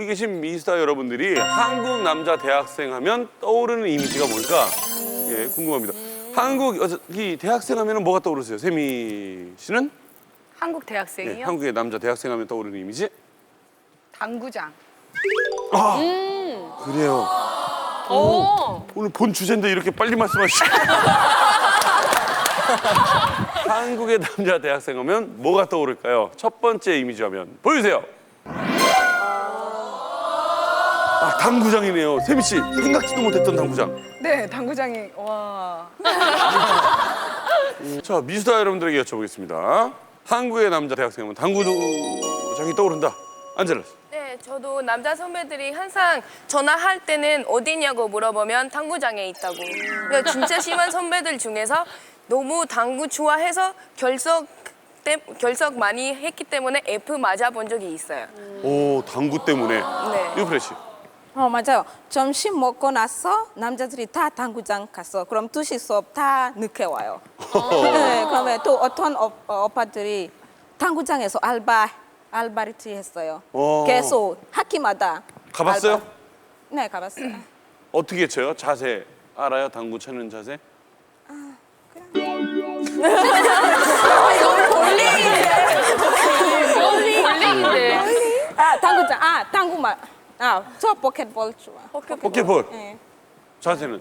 여기 계신 미스터 여러분들이 한국 남자 대학생 하면 떠오르는 이미지가 뭘까? 예, 궁금합니다. 한국 여자, 이 대학생 하면 뭐가 떠오르세요? 세미 씨는? 한국 예, 대학생이요? 한국의 남자 대학생 하면 떠오르는 이미지? 당구장. 그래요. 오. 오늘 본 주제인데 이렇게 빨리 말씀하시죠. 한국의 남자 대학생 하면 뭐가 떠오를까요? 첫 번째 이미지 하면 보여주세요. 아, 당구장이네요. 세미 씨 생각지도 못했던 당구장. 네, 당구장이 와. 자 미스터 여러분들에게 여쭤보겠습니다. 한국의 남자 대학생 하면 당구장이 떠오른다. 안젤라 씨. 네, 저도 남자 선배들이 항상 전화할 때는 어디냐고 물어보면 당구장에 있다고. 그러니까 진짜 심한 선배들 중에서 너무 당구 좋아해서 결석 때, 결석 많이 했기 때문에 F 맞아 본 적이 있어요. 오 당구 때문에. 네. 유프레 씨. 어 맞아요. 점심 먹고 나서 남자들이 다 당구장 갔어. 그럼 2시 수업 다 늦게 와요. 네, 그러면 또 어떤 오, 어, 오빠들이 당구장에서 알바 알바리티 했어요. 어. 계속 학기마다. 가봤어요? 알바. 네, 가봤어요. 어떻게 쳐요? 자세 알아요? 당구 치는 자세? 볼링인데. 아 당구장. 아 당구만. 아 저 포켓볼 좋아. 포켓볼. 네. 자세는?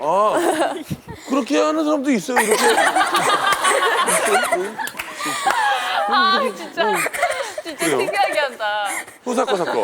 아 그렇게 하는 사람도 있어요. 이렇게. 아 진짜. 진짜 그래요? 특이하게 한다. 후사코 사코.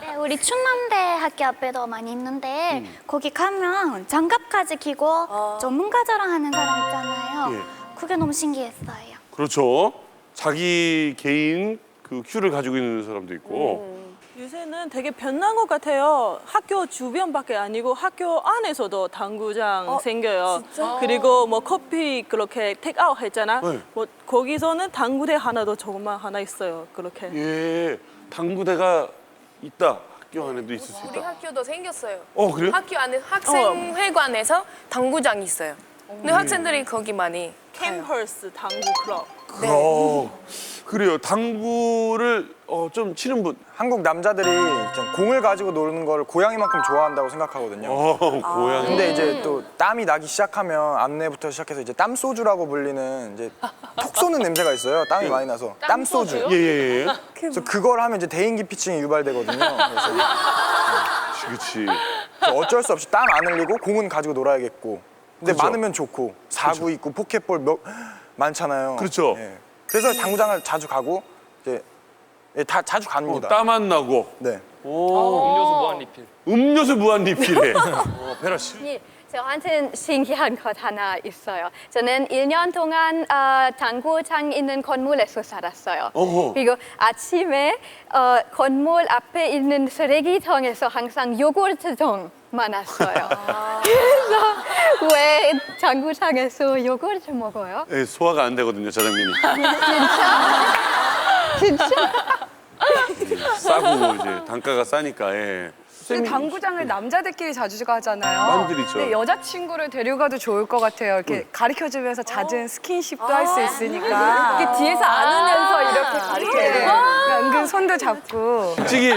네, 우리 충남대 학교 앞에도 많이 있는데 거기 가면 장갑까지 끼고 전문가 자랑하는 사람 있잖아요. 예. 그게 너무 신기했어요. 그렇죠. 자기 개인 그 큐를 가지고 있는 사람도 있고. 요새는 되게 변한 것 같아요. 학교 주변밖에 아니고 학교 안에서도 당구장 생겨요. 그리고 뭐 커피 그렇게 택아웃 했잖아. 네. 뭐 거기서는 당구대 하나도 조금만 하나 있어요. 그렇게. 예, 당구대가 있다. 학교 안에도 있을 수 우리 있다. 학교도 생겼어요. 어 그래요? 학교 안에 학생회관에서 당구장이 있어요. 근데 학생들이 거기 많이. 캠퍼스 당구 클럽. 어, 그래요. 당구를 어, 좀 치는 분. 한국 남자들이 좀 공을 가지고 노는 걸 고양이만큼 좋아한다고 생각하거든요. 어, 고양이. 근데 이제 또 땀이 나기 시작하면 안내부터 시작해서 이제 땀 소주라고 불리는 이제 톡 쏘는 냄새가 있어요. 땀이 많이 나서 땀 소주. 예, 예, 예. 그래서 그걸 하면 이제 대인기 피증이 유발되거든요. 그래서 그렇지. 그래서 어쩔 수 없이 땀 안 흘리고 공은 가지고 놀아야겠고. 근데. 많으면 좋고 사구 있고 포켓볼 몇 많잖아요. 그렇죠. 예. 그래서 당구장을 자주 가고 이제 예, 다 자주 어, 갑니다. 땀안 나고. 네. 음료수 무한 리필. 음료수 무한 리필해. 어, 베라 씨. 예, 저한테는 신기한 것 하나 있어요. 저는 1년 동안 어, 당구장 있는 건물에서 살았어요. 어허. 그리고 아침에 어, 건물 앞에 있는 쓰레기통에서 항상 요구르트종 많았어요. 그래서 왜 당구장에서 요구르트 먹어요? 예, 소화가 안 되거든요, 자장면이. 진짜? 싸고 이제 단가가 싸니까. 예. 근데 당구장을 남자들끼리 자주 가잖아요. 많이들 있죠. 근데 여자친구를 데려가도 좋을 것 같아요. 이렇게 가르쳐주면서 잦은 스킨십도 할 수 있으니까. 이렇게 뒤에서 안으면서 이렇게 가리켜요. 그러니까 은근 손도 잡고. 솔직히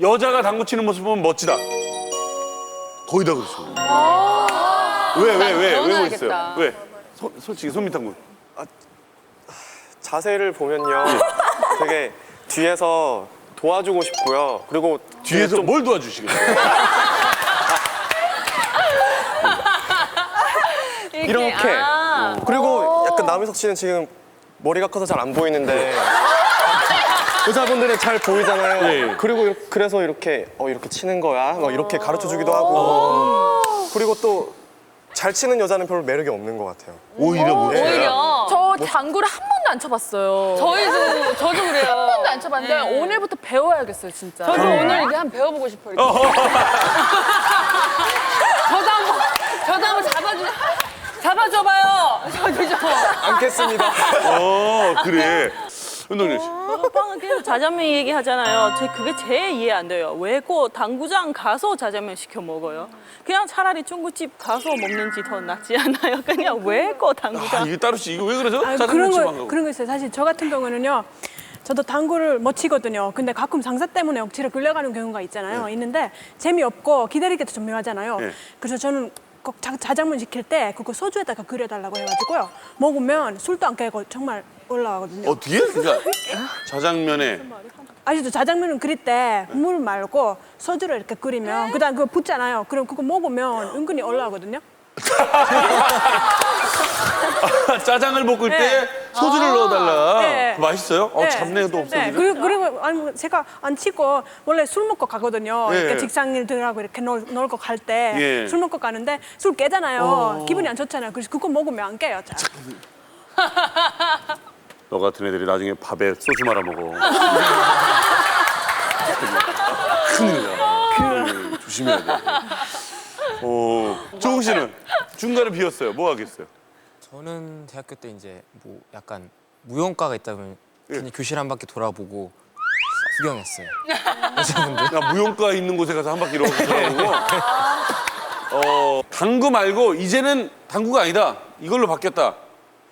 여자가 당구 치는 모습 보면 멋지다. 거의 다 그렇죠. 왜, 왜, 왜, 왜 멋있어요? 배워놔야겠다. 왜? 소, 솔직히 손밑당구. 자세를 보면요. 되게 뒤에서 도와주고 싶고요. 그리고 뒤에서 좀 뭘 도와주시겠어요? 이렇게. 아. 그리고 약간 남희석 씨는 지금 머리가 커서 잘 안 보이는데 여자분들은 잘 보이잖아요. 예. 그리고 이렇게- 그래서 이렇게 어 이렇게 치는 거야. 막 이렇게 가르쳐 주기도 하고. 그리고 또 잘 치는 여자는 별로 매력이 없는 것 같아요. 오히려 못 쳐요. 오히려 저 당구를 한 번도 안 쳐봤어요. 저희도 저도 그래요. 한 번도 안 쳐봤는데 오늘부터 배워야겠어요 진짜. 저도 오늘 이게 한번 배워보고 싶어요. 이렇게. 저도 한번 저도 한번 잡아주 잡아줘봐요. 저도 좀. 않겠습니다. 어, 그래. 운동열 씨. 오빠는 계속 자장면 얘기하잖아요. 제 그게 제일 이해 안 돼요. 왜꼭 당구장 가서 자장면 시켜 먹어요? 그냥 차라리 중국집 가서 먹는지 더 낫지 않아요? 그냥 왜꼭 아, 당구장? 이게 따로 씨 이거 왜 그러죠? 짜장면 그런 집안 거 가고. 그런 거 있어요. 사실 저 같은 경우는요. 저도 당구를 못 치거든요. 근데 가끔 장사 때문에 억지로 끌려가는 경우가 있잖아요. 있는데 재미없고 기다리기도 좀 묘하잖아요. 네. 그래서 저는 꼭 자, 자장면 시킬 때 그거 소주에다가 끓여달라고 해가지고요. 먹으면 술도 안 깨고 정말 올라가거든요. 어떻게? 그러니까 자장면에 아시죠? 자장면은 끓일 때물 말고 소주를 이렇게 끓이면 그다음 그거 붓잖아요. 그럼 그거 먹으면 은근히 올라가거든요. 짜장을 볶을 때 네. 소주를 넣어달라. 네. 맛있어요? 어, 네. 잡내도 없어지네. 네, 그리고, 그리고 아니 제가 안 치고 원래 술 먹고 가거든요. 네. 이렇게 직장인들하고 이렇게 놀, 놀고 갈때술 예. 먹고 가는데 술 깨잖아요. 어. 기분이 안 좋잖아요. 그래서 그거 먹으면 안 깨요. 잘. 너 같은 애들이 나중에 밥에 소주 말아 먹어. 큰일이야. 네, 조심해야 돼. 어, 조웅 씨는 중간에 비었어요. 뭐 하겠어요? 저는 대학교 때 이제 뭐 약간 무용과가 있다면 그냥 교실 한 바퀴 돌아보고 구경했어요. 여자분들. 나 무용과 있는 곳에 가서 한 바퀴 이러고 돌아보고. 어, 당구 말고 이제는 당구가 아니다. 이걸로 바뀌었다.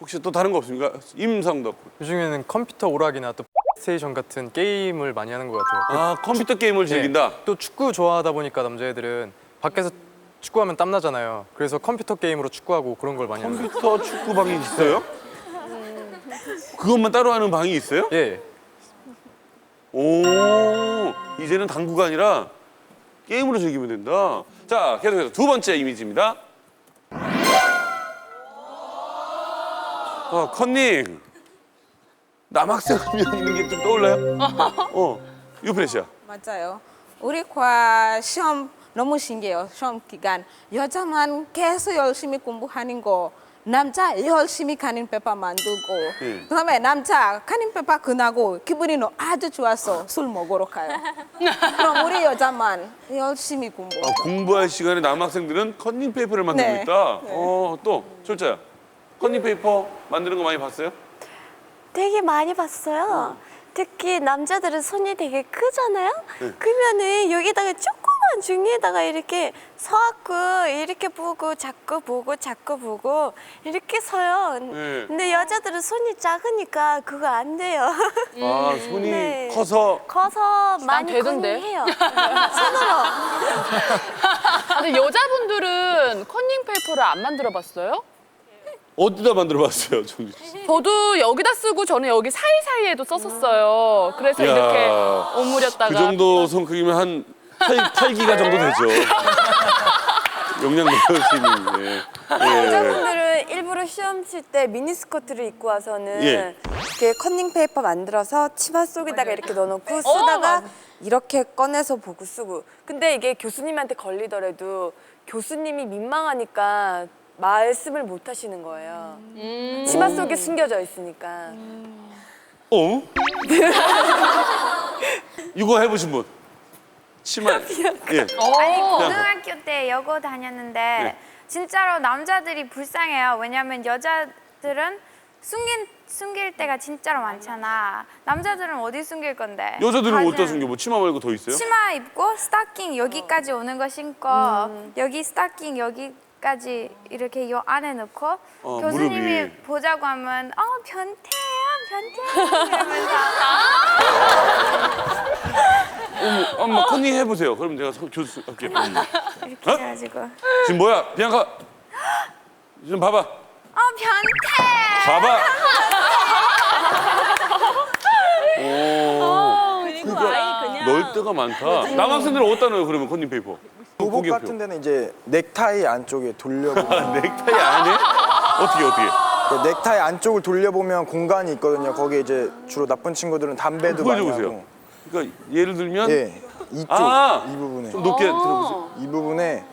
혹시 또 다른 거 없습니까? 임성덕. 요즘에는 컴퓨터 오락이나 또 스테이션 같은 게임을 많이 하는 것 같아요. 아, 컴퓨터 게임을 즐긴다. 네. 또 축구 좋아하다 보니까 남자애들은 밖에서 축구하면 땀 나잖아요. 그래서 컴퓨터 게임으로 축구하고 그런 걸 많이 하는 것 같아요. 컴퓨터 축구 방이 있어요? 그것만 따로 하는 방이 있어요? 예. 오, 이제는 당구가 아니라 게임으로 즐기면 된다. 자, 계속해서 두 번째 이미지입니다. 어, 컨닝. 남학생 하면 있는 게 좀 떠올라요? 어, 유프레 씨야. 맞아요. 우리 과 시험 너무 신기해요. 시험 기간 여자만 계속 열심히 공부하는 거. 남자 열심히 가는 페퍼 만들고 예. 그다음에 남자 가는 페퍼 끝나고 기분이 아주 좋아서 술 먹으러 가요. 그럼 우리 여자만 열심히 공부. 아, 공부할 시간에 남학생들은 컨닝 페이퍼를 만들고 네. 있다. 어, 또 졸자야. 컨닝 페이퍼 만드는 거 많이 봤어요? 되게 많이 봤어요. 특히 남자들은 손이 되게 크잖아요. 네. 그러면은 여기다가 조그만 종이에다가 이렇게 서갖고 이렇게 보고 자꾸 보고 자꾸 보고 이렇게 서요. 네. 근데 여자들은 손이 작으니까 그거 안 돼요. 아, 손이 네. 커서 커서 많이 되던데. 고민해요. 손으로. 아, 근데 여자분들은 컨닝 페이퍼를 안 만들어 봤어요? 어디다 만들어 봤어요, 정규 씨? 저도 여기다 쓰고 저는 여기 사이사이에도 썼었어요. 그래서 이렇게 오므렸다가 그 정도 손 크기면 한 8, 8기가 정도 되죠. 용량 넣으시는 예. 예. 여자분들은 일부러 시험 칠 때 미니스커트를 입고 와서는 예. 이렇게 컨닝 페이퍼 만들어서 치마 속에다가 이렇게 넣어놓고 쓰다가 이렇게 꺼내서 보고 쓰고 근데 이게 교수님한테 걸리더라도 교수님이 민망하니까 말씀을 못 하시는 거예요 치마 속에 숨겨져 있으니까 어? 이거 해보신 분? 치마. 예. 아니 고등학교 때 여고 다녔는데 네. 진짜로 남자들이 불쌍해요. 왜냐면 여자들은 숨긴 숨길 때가 진짜로 많잖아. 남자들은 어디 숨길 건데? 여자들은 바지는 어디다 숨겨? 뭐 치마 말고 더 있어요? 치마 입고 스타킹 여기까지 오는 거 신고 음. 여기 스타킹 여기 까지 이렇게 요 안에 넣고 어, 교수님이 무릎이. 보자고 하면 어 변태야 변태야 이러면서 어머, 엄마 컨닝 해보세요. 그럼 내가 서- 교수 할게. 음. 이렇게 어? 해가지고 어 지금 뭐야? 비앙카. 좀 봐봐. 변태 봐봐. 오. 그러니까 넣을 데가 많다. 남학생들은 어디다 넣어요? 그러면 컨닝 페이퍼. 교복 고기표. 같은 데는 이제 넥타이 안쪽에 돌려보면 넥타이 안에? 어떻게 어떻게? 그 넥타이 안쪽을 돌려보면 공간이 있거든요. 거기에 이제 주로 나쁜 친구들은 담배도 많이 보여줘보세요. 하고. 그러니까 예를 들면 예, 이쪽 아! 이 부분에 좀 높게 들어보세요. 이 부분에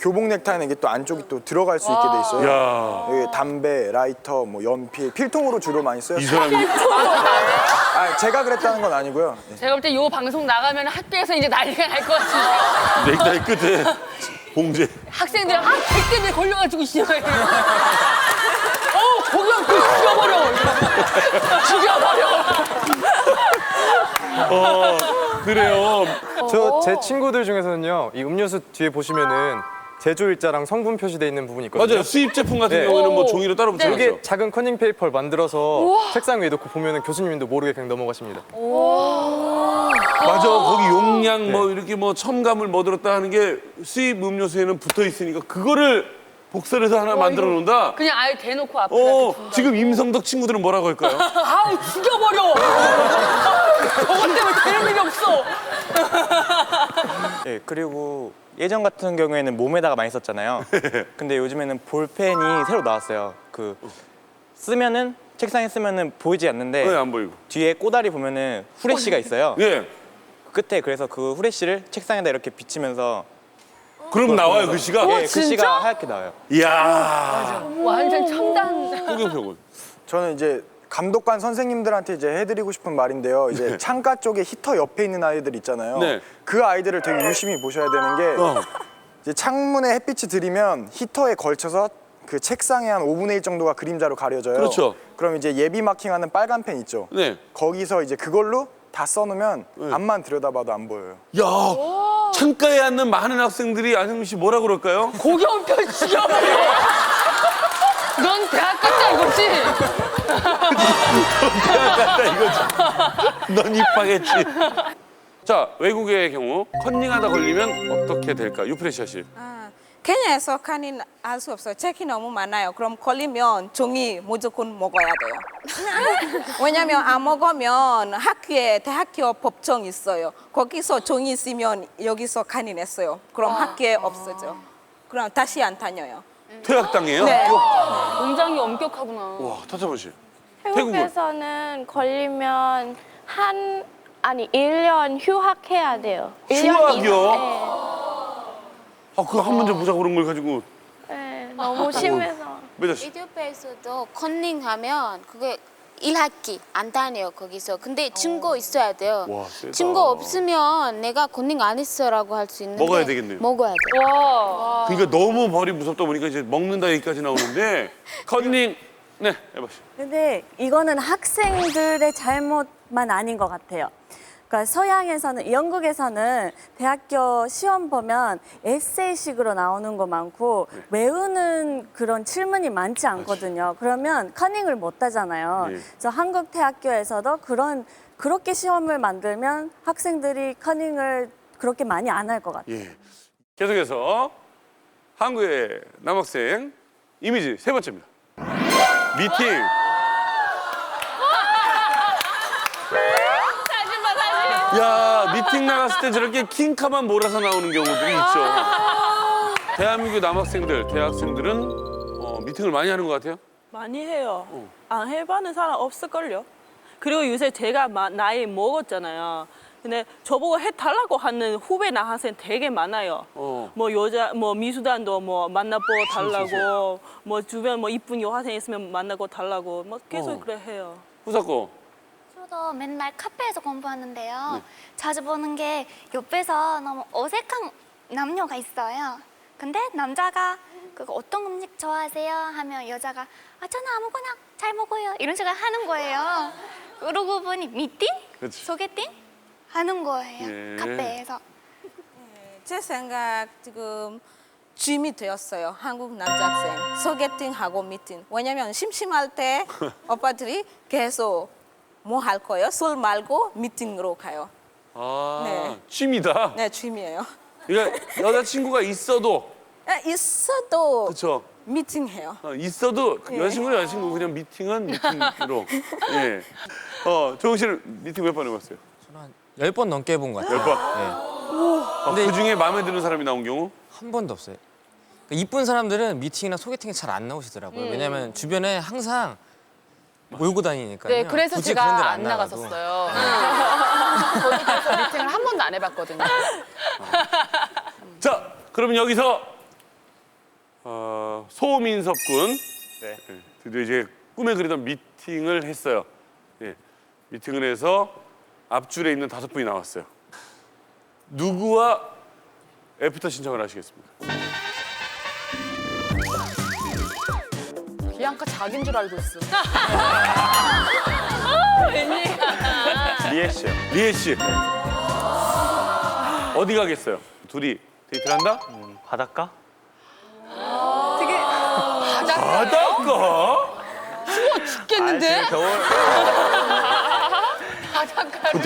교복 넥타이는 이게 또 안쪽이 또 들어갈 수 있게 돼 있어요. 야. 여기 담배, 라이터, 뭐 연필, 필통으로 주로 많이 써요. 이 사람이 아, 제가 그랬다는 건 아니고요. 네. 제가 볼때이 방송 나가면 학교에서 이제 난리가 날 것 같은데 넥타이 끝에 봉제. 학생들 아, 백 때문에 걸려가지고 씨발. 어, 거기 그 죽여버려. 죽여버려. 어, 그래요. 저 제 친구들 중에서는요 이 음료수 뒤에 보시면은 제조 일자랑 성분 표시돼 있는 부분이 있거든요. 맞아요. 수입 제품 같은 네. 경우에는 뭐 종이로 따로 붙여놨죠. 이게 작은 커닝 페이퍼를 만들어서 책상 위에 놓고 보면은 교수님도 모르게 그냥 넘어가십니다. 맞아. 거기 용량 뭐 이렇게 뭐 첨가물 뭐 들었다 하는 게 수입 음료수에는 붙어 있으니까 그거를 복사를 해서 하나 만들어 놓는다. 그냥 아예 대놓고 앞에 어, 지금 임성덕 친구들은 뭐라고 할까요? 아우 죽여버려 저것 때문에 되는 일이 없어 예, 그리고 예전 같은 경우에는 몸에다가 많이 썼잖아요. 근데 요즘에는 볼펜이 새로 나왔어요. 그 쓰면은 책상에 쓰면은 보이지 않는데 네, 안 보이고. 뒤에 꼬다리 보면은 후레쉬가 있어요. 예. 끝에 그래서 그 후레쉬를 책상에다 이렇게 비치면서 그럼 나와요, 글씨가? 예, 글씨가 하얗게 나와요. 이야. 완전 첨단 홍경표군. 저는 이제 감독관 선생님들한테 이제 해드리고 싶은 말인데요. 이제 창가 쪽에 히터 옆에 있는 아이들 있잖아요. 네. 그 아이들을 되게 유심히 보셔야 되는 게 어. 이제 창문에 햇빛이 들이면 히터에 걸쳐서 그 책상의 한 5분의 1 정도가 그림자로 가려져요. 그렇죠. 그럼 이제 예비 마킹하는 빨간 펜 있죠. 네. 거기서 이제 그걸로 다 써놓으면 앞만 들여다봐도 안 보여요. 야, 창가에 앉는 많은 학생들이 안승민 씨 뭐라 그럴까요? 고경표 죽여버려 넌 대학 갔다 이거지? 갔다 이거지. 넌 입학했지. 자, 외국의 경우 컨닝하다 걸리면 어떻게 될까? 유프레시아 씨. 케냐에서 칸인 알 수 없어요. 책이 너무 많아요. 그럼 걸리면 종이 무조건 먹어야 돼요. 왜냐면 안 먹으면 학교에 대학교 법정 있어요. 거기서 종이 있으면 여기서 칸인했어요. 그럼 학교에 없어져. 그럼 다시 안 다녀요. 퇴학당해요? 네. 굉장히 엄격하구나 와, 타짜번 씨. 태국은? 태국에서는 걸리면 한 아니 1년 휴학해야 돼요. 일 년 휴학이요? 이상. 아, 그거 한 문제 보자 그런 걸 가지고 네, 네, 너무 심해서. 매자 씨. 이디오피아에서도 컨닝하면 그게 1학기 안 다녀요 거기서 근데 증거 있어야 돼요 와, 세다. 증거 없으면 내가 컨닝 안 했어라고 할 수 있는데 먹어야 되겠네요. 먹어야 돼 그러니까 너무 벌이 무섭다 보니까 이제 먹는다 얘기까지 나오는데 컨닝 네, 씨. 근데 이거는 학생들의 잘못만 아닌 것 같아요. 그러니까 서양에서는 영국에서는 대학교 시험 보면 에세이식으로 나오는 거 많고 네. 외우는 그런 질문이 많지 않거든요. 그러면 커닝을 못 하잖아요. 네. 그래서 한국 대학교에서도 그런 그렇게 시험을 만들면 학생들이 커닝을 그렇게 많이 안 할 것 같아요. 예. 계속해서 한국의 남학생 이미지 세 번째입니다. 미팅. 야, 미팅 나갔을 때 저렇게 킹카만 몰아서 나오는 경우들이 있죠. 대한민국 남학생들, 대학생들은 어, 미팅을 많이 하는 것 같아요. 많이 해요. 안 해봐는 사람 없을걸요. 그리고 요새 제가 마- 나이 먹었잖아요. 근데 저보고 해달라고 하는 후배 남학생 되게 많아요. 어. 뭐 여자, 뭐 미수단도 뭐 만나보 달라고, 뭐 주변 뭐 이쁜 여학생 있으면 만나고 달라고, 뭐 계속 어. 그래 해요. 후사코. 저도 맨날 카페에서 공부하는데요. 자주 보는 게 옆에서 너무 어색한 남녀가 있어요. 근데 남자가 그거 어떤 음식 좋아하세요? 하면 여자가 아 저는 아무거나 잘 먹어요. 이런 식으로 하는 거예요. 그러고 보니 미팅? 그치. 소개팅? 하는 거예요. 예. 카페에서. 제 생각 지금 dream이 되었어요. 한국 남자 학생 소개팅하고 미팅. 왜냐면 심심할 때 오빠들이 계속 뭐 할 거예요? 술 말고 미팅으로 가요. 아, 네. 취미다. 네, dream이에요. 그러니까 여자친구가 있어도, 아, 있어도 그렇죠. 미팅해요. 어, 있어도 예. 여자친구는 여자친구 그냥 미팅은 미팅으로. 예. 어, 조영 씨는 미팅 몇 번 해봤어요? 열번 넘게 해본 것 같아요. 열 번? 네. 어, 그 중에 마음에 드는 사람이 나온 경우? 한 번도 없어요. 그러니까 이쁜 사람들은 미팅이나 소개팅에 잘 안 나오시더라고요. 음. 왜냐면 주변에 항상 몰고 다니니까요. 네 그래서 제가 안. 나갔었어요 거기서 미팅을 한 번도 안 해봤거든요 자, 그러면 여기서 어, 소민섭 군 네. 예, 드디어 이제 꿈에 그리던 미팅을 했어요. 예, 미팅을 해서 앞줄에 있는 다섯 분이 나왔어요. 누구와 애프터 신청을 하시겠습니까? 비앙카 자기인 줄 알고 있어 왠지 리에 씨요. 리에 씨. 어디 가겠어요? 둘이 데이트를 한다? 바닷가? 되게 바닷가? 추워 죽겠는데? 겨울.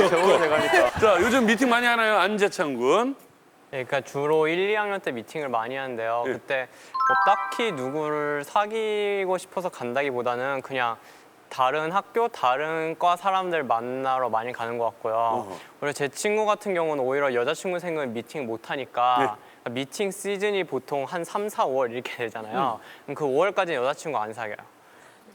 겨울 돼가니까. 자, 요즘 미팅 많이 하나요? 안재창 군. 네, 그러니까 주로 1, 2학년 때 미팅을 많이 하는데요. 예. 그때 뭐 딱히 누구를 사귀고 싶어서 간다기보다는 그냥 다른 학교, 다른 과 사람들 만나러 많이 가는 것 같고요. 어허. 그리고 제 친구 같은 경우는 오히려 여자친구 생기면 미팅 못 하니까 미팅 시즌이 보통 한 3, 4, 5월 이렇게 되잖아요. 그럼 그 5월까지는 여자친구 안 사귀어요.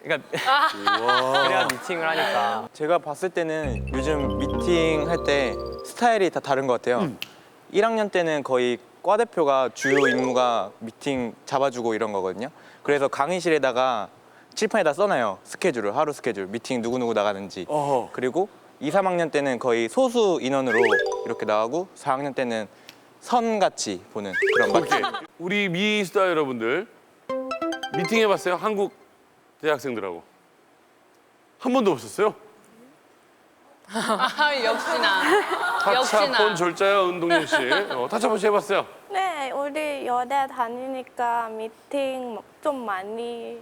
그러니까 그래야 미팅을 하니까. 제가 봤을 때는 요즘 미팅 할 때 스타일이 다 다른 것 같아요. 1학년 때는 거의 과 대표가 주요 임무가 미팅 잡아주고 이런 거거든요. 그래서 강의실에다가 칠판에다 써놔요. 스케줄을 하루 스케줄 미팅 누구 누구 나가는지. 그리고 2, 3학년 때는 거의 소수 인원으로 이렇게 나가고 4학년 때는 선같이 보는 그런 오케이. 맛. 우리 미스타 여러분들 미팅 해봤어요? 한국 대학생들하고 한 번도 없었어요? 아, 역시나. 타차폰. 졸자야 은동윤 씨. 어, 타차폰 씨 해봤어요? 네, 우리 여대 다니니까 미팅 뭐좀 많이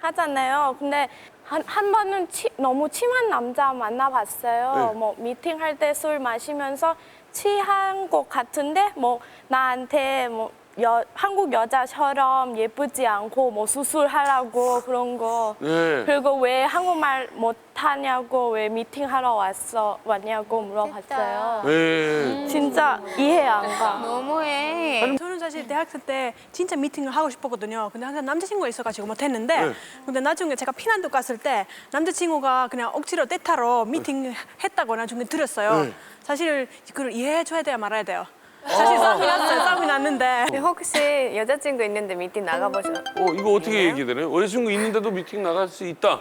하잖아요. 근데 한, 한 번은 치, 너무 친한 남자 만나봤어요. 네. 뭐 미팅 할 때 술 마시면서 취한 것 같은데 뭐 나한테 뭐 여, 한국 여자처럼 예쁘지 않고 뭐 수술하라고 그런 거. 네. 그리고 왜 한국말 못하냐고 왜 미팅하러 왔어 왔냐고 물어봤어요. 네. 진짜 이해 안 가. 너무해. 저는 사실 대학생 때 진짜 미팅을 하고 싶었거든요. 근데 항상 남자친구가 있어가지고 못했는데, 네. 근데 나중에 제가 피난도 갔을 때 남자친구가 그냥 억지로 때타러 미팅 했다고 나중에 들었어요. 네. 사실 그걸 이해해줘야 돼야 말아야 돼요. 사실 싸움이 났어요. 싸움이 났는데. 혹시 여자친구 있는데 미팅 나가보셨? 어 이거 어떻게 얘기 되나요? 여자친구 있는데도 미팅 나갈 수 있다.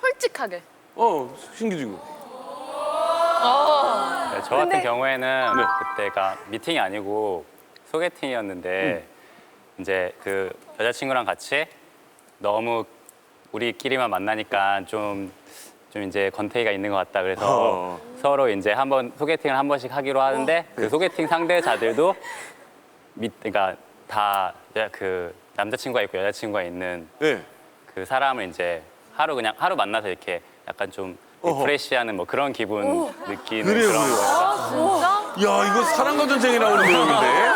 솔직하게. 어 신기지구. 네, 저 같은 근데- 경우에는 네. 그때가 미팅이 아니고 소개팅이었는데 이제 그 여자친구랑 같이 너무 우리끼리만 만나니까 좀, 좀 이제 권태기가 있는 것 같다 그래서 어. 서로 이제 한번 소개팅을 한 번씩 하기로 하는데 그 소개팅 상대자들도 미, 그러니까 다그 남자친구가 있고 여자친구가 있는 네. 그 사람을 이제 하루 그냥 하루 만나서 이렇게 약간 좀 어허. 리프레시하는 뭐 그런 기분 오. 느끼는 그래요, 그런 그래요. 거가 야 이거 사랑과 전쟁이 나오는 내용인데.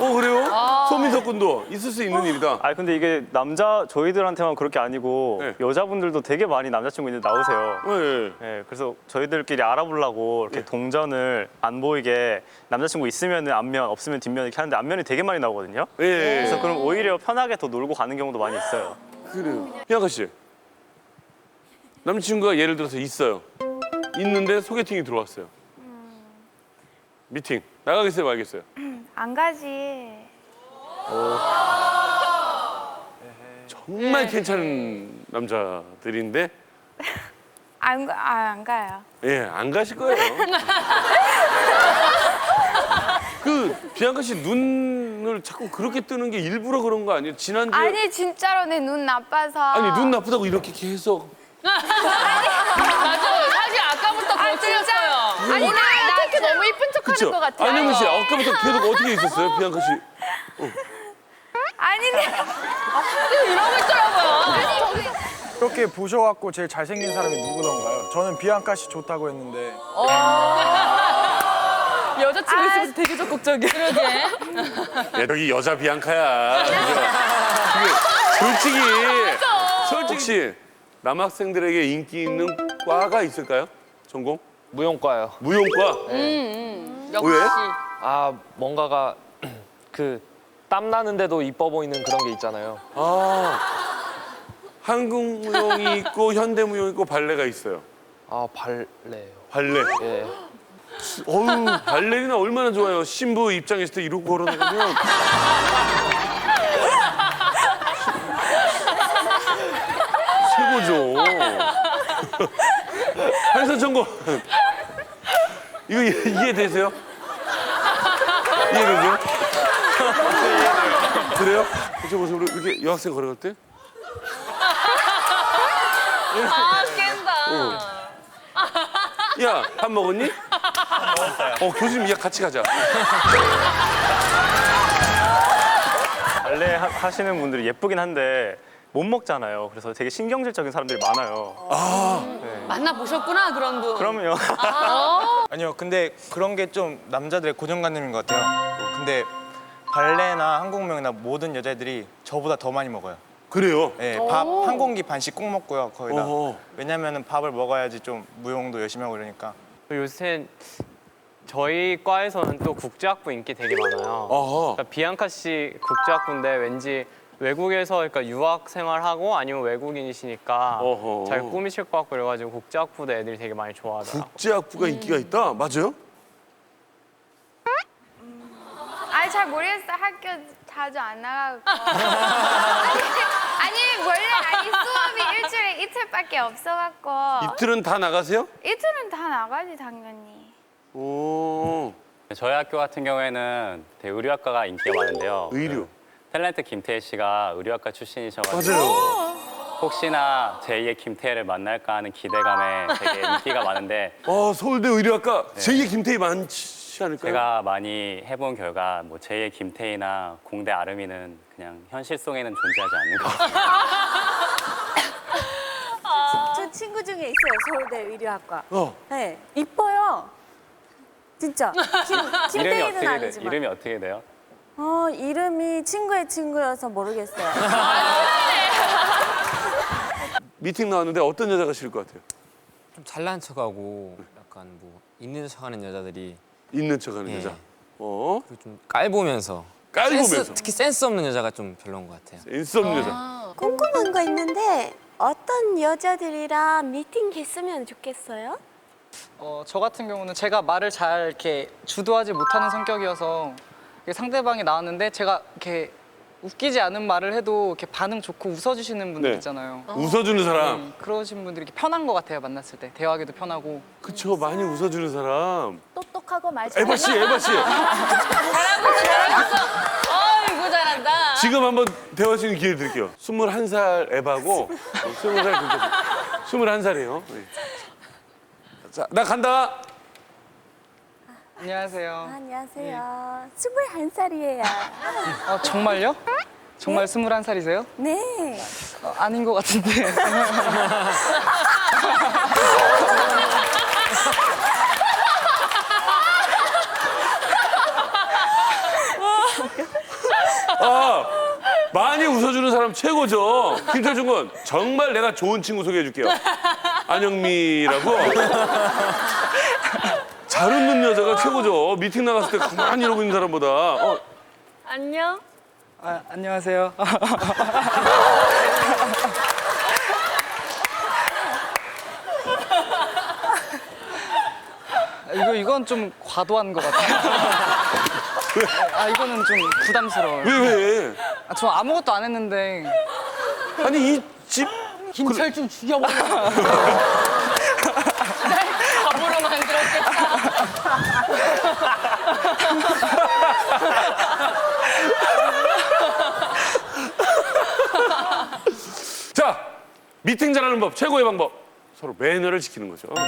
어 그래요? 아. 소민석 군도 있을 수 있는 일이다. 아 근데 이게 남자 저희들한테만 그렇게 아니고 네. 여자분들도 되게 많이 남자친구 있는데 나오세요. 네. 네, 그래서 저희들끼리 알아보려고 이렇게 동전을 안 보이게 남자친구 있으면 앞면 없으면 뒷면 이렇게 하는데 앞면이 되게 많이 나오거든요. 예. 그래서 그럼 오히려 편하게 더 놀고 가는 경우도 많이 있어요. 그래요. 희아가 씨. 남자친구가 예를 들어서 있어요. 있는데 소개팅이 들어왔어요. 미팅 나가겠어요, 말겠어요? 안 가지. 정말 괜찮은 남자들인데 안, 가- 아, 안 가요. 예, 안 가실 거예요. 그 비앙카 씨 눈을 자꾸 그렇게 뜨는 게 일부러 그런 거 아니에요? 지난주에 아니 진짜로 내 눈 나빠서. 아니 눈 나쁘다고 이렇게 계속 맞아요. 사실 아까부터 그거 틀렸어요. 아니, 나- 어떻게 나- 너무 이쁜 척하는 그쵸? 것 같아요. 안영민 씨 아까부터 계속 어떻게 있었어요, 비앙카 씨? 아니, 내 이러고 있더라고요. 그렇게 보셔갖고 제일 잘생긴 사람이 누구던가요? 저는 비앙카 씨 좋다고 했는데 여자친구 있으면서 되게 적극적이야. 그러게. 야, 여기 여자 비앙카야. 솔직히 솔직히 혹시 남학생들에게 인기 있는 과가 있을까요? 전공? 무용과요. 무용과? 음, 역시. 왜? 아 뭔가가 그 땀 나는데도 이뻐 보이는 그런 게 있잖아요. 아 한국 무용이 있고 현대 무용이 있고 발레가 있어요. 아 발레요. 발레. 예. 어우 발레리나 얼마나 좋아요. 신부 입장했을 때 이러고 걸어다니면 최고죠. 한선 청고 이거 이해- 이해되세요? 이해되세요? 그래요? 저 모습으로 이렇게 여학생 걸어갈 때? 아, 깬다. 어. 야, 밥 먹었니? 먹었어요. 어, 교수님, 야, 같이 가자. 발레 하- 하시는 분들이 예쁘긴 한데 못 먹잖아요. 그래서 되게 신경질적인 사람들이 많아요. 아. 만나 보셨구나 그런 분. 그럼요. 아니요, 근데 그런 게 좀 남자들의 고정관념인 것 같아요. 근데 발레나 한국무용이나 모든 여자들이 저보다 더 많이 먹어요. 그래요? 네, 밥 오. 한 공기 반씩 꼭 먹고요, 거의 다. 어허. 왜냐면은 밥을 먹어야지 좀 무용도 열심히 하고 이러니까. 요새 저희 과에서는 또 국제학부 인기 되게 많아요. 그러니까 비앙카 씨 국제학부인데 왠지 외국에서 그러니까 유학 생활하고 아니면 외국인이시니까 어허. 잘 꾸미실 것 같고 그래가지고 국제학부도 애들이 되게 많이 좋아하더라고요. 국제학부가 인기가 있다? 맞아요? 아니 잘 모르겠어 학교 자주 안 나가고 아니, 아니 원래 아니 수업이 일주일에 이틀밖에 없어갖고 이틀은 다 나가세요? 이틀은 다 나가지 당연히 오. 저희 학교 같은 경우에는 되게 의류학과가 인기가 많은데요. 의류. 그 탤런트 김태희 씨가 의류학과 출신이셔가지고 맞아요. 혹시나 제2의 김태희를 만날까 하는 기대감에 되게 인기가 많은데 어, 서울대 의료학과 제2의 김태희 많지 않을까요? 제가 많이 해본 결과 뭐 제2의 김태희나 공대 아름이는 그냥 현실 속에는 존재하지 않는 것 같아요. 저 친구 중에 있어요 서울대 의료학과. 어. 네, 이뻐요. 진짜. 김, 이름이 김태희는 어떻게 돼? 아니지만. 이름이 어떻게 돼요? 어 이름이 친구의 친구여서 모르겠어요. 미팅 나왔는데 어떤 여자가 싫을 것 같아요? 좀 잘난 척하고 약간 뭐 있는 척하는 여자들이 있는 척하는 예. 여자. 어? 그리고 좀 깔보면서 깔보면서. 센스, 특히 센스 없는 여자가 좀 별로인 것 같아요. 센스 없는 여자. 아. 궁금한 거 있는데 어떤 여자들이랑 미팅 했으면 좋겠어요? 어, 저 같은 경우는 제가 말을 잘 이렇게 주도하지 못하는 성격이어서 이게 상대방이 나왔는데 제가 이렇게 웃기지 않은 말을 해도 이렇게 반응 좋고 웃어주시는 분들 네. 있잖아요. 웃어주는 사람. 네, 그러신 분들이 이렇게 편한 것 같아요 만났을 때 대화하기도 편하고. 그쵸 많이 웃어주는 사람. 똑똑하고 말 에바 씨, 에바 씨. 아이고 잘한다. 지금 한번 대화 수 있는 기회 드릴게요. 21살 에바고 20살 김태희. 21살이에요. 자, 나 간다. 안녕하세요. 안녕하세요. 스물한 살이에요. 어, 정말요? 정말 스물한 살이세요? 네. 어, 아닌 것 같은데. 아, 많이 웃어주는 사람 최고죠. 김철중 군 정말 내가 좋은 친구 소개해 줄게요. 안영미라고. 잘 웃는 여자가 최고죠. 미팅 나갔을 때 가만히 이러고 있는 사람보다. 어, 안녕. 아, 안녕하세요. 이거 이건 좀 과도한 것 같아요. 아 이거는 좀 부담스러워요. 왜, 왜? 아, 저 아무것도 안 했는데. 아니 이 집 김철중 죽여버려. 바보로 만들었겠다. 자, 미팅 잘하는 법 최고의 방법. 서로 매너를 지키는 거죠. 네.